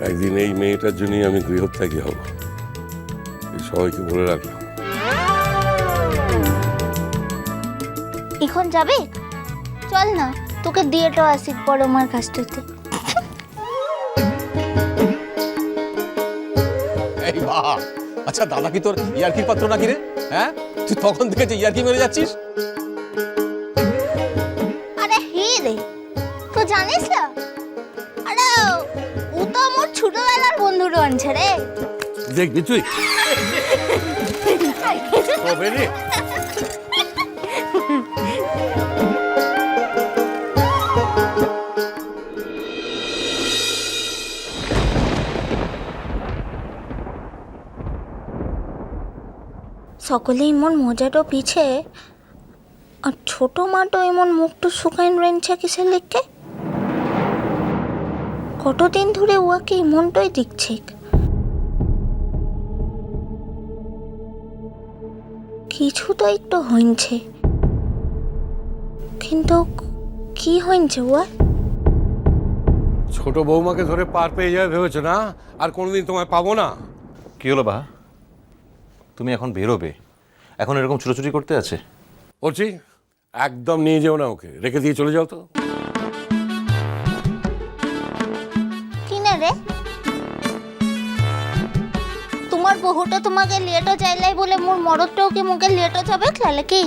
একদিন এই মেয়েটার জন্যই আমি গৃহত্যাগী হব। সবাইকে বলে রাখলাম। এখন যাবে? চল না তোকে দিয়েটাও আসি বড় মার কাছটাতে এই বাহ! আচ্ছা দাদা কি তোর ইয়ার্কির পাত্র নাকি রে? হ্যাঁ? তুই তখন থেকে যে ইয়ার্কি মেরে যাচ্ছিস? আরে হে রে তো জানিস না তো আমার ছোটবেলার বন্ধু রয়েছে রে। দেখবি তুই। রে। সকলে এমন মজাটো পিছে আর ছোট মাটো এমন মুখটো শুকাইন রয়েছে কিসের লেখকে কতদিন ধরে উহাকে এমনটাই দেখছে? কিছু তো একটু হইছে কিন্তু কি হইছে উয়া ছোট বৌমাকে ধরে পার পেয়ে যাবে ভেবেছো না? আর কোনোদিন তোমায় পাবো না? কি হলো বা? তুমি এখন বেরোবে। এখন এরকম ছুটোছুটি করতে আছে? বলছি একদম নিয়ে যেও না ওকে। রেখে দিয়ে চলে যাও তো। রে। তোমার বহুটা তোমাকে লেটও চাইলাই বলে মোর মরদটাও কি মুখে লেটও যাবে তাহলে কি?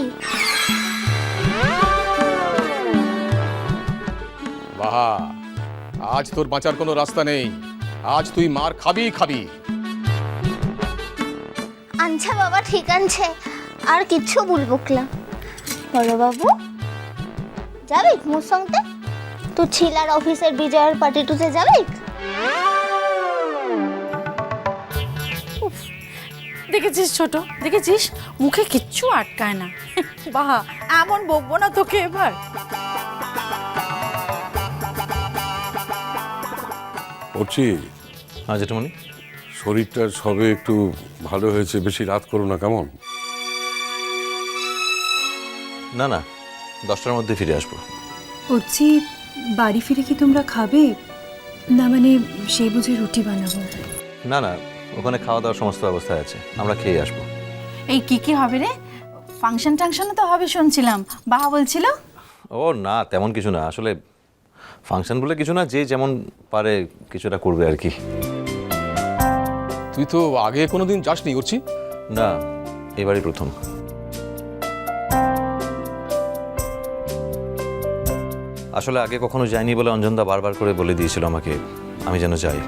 বাহা আজ তোর বাঁচার কোনো রাস্তা নেই। আজ তুই মার খাবি খাবি। আনছে বাবা ঠিক আনছে। আর কিচ্ছু বলব ক্লা বড় বাবু যাবি মোর সঙ্গে? তুই ছিলার অফিসের বিজয়ের পার্টিটুতে যাবি? দেখেছিস ছোট দেখেছিস? মুখে কিচ্ছু আটকায় না। বাহা এমন বকবো না তোকে এবার। বলছি হ্যাঁ জেঠুমনি শরীরটা সবে একটু ভালো হয়েছে বেশি রাত করো না কেমন? না না দশটার মধ্যে ফিরে আসব। বলছি বাড়ি ফিরে কি তোমরা খাবে? না মানে সেই বুঝে রুটি বানাবো। না না ওখানে খাওয়া দাওয়ার সমস্ত ব্যবস্থা আছে। আমরা খেয়ে আসব। এই কি কি হবে রে? ফাংশন টাংশনে তো হবে শুনছিলাম। বাবা বলছিল? ও না তেমন কিছু না। আসলে ফাংশন বলে কিছু না যে যেমন পারে কিছুটা করবে আর কি। তুই তো আগে কোনোদিন যাসনি করছি না এবারই প্রথম। আসলে আগে কখনো যাইনি বলে অঞ্জনদা বারবার করে বলে দিয়েছিল আমাকে, আমি যেন যাই।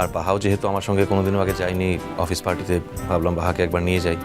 আর বাহাও যেহেতু আমার সঙ্গে কোনোদিনও আগে যাইনি, অফিস পার্টিতে ভাবলাম বাহাকে একবার নিয়ে যাই।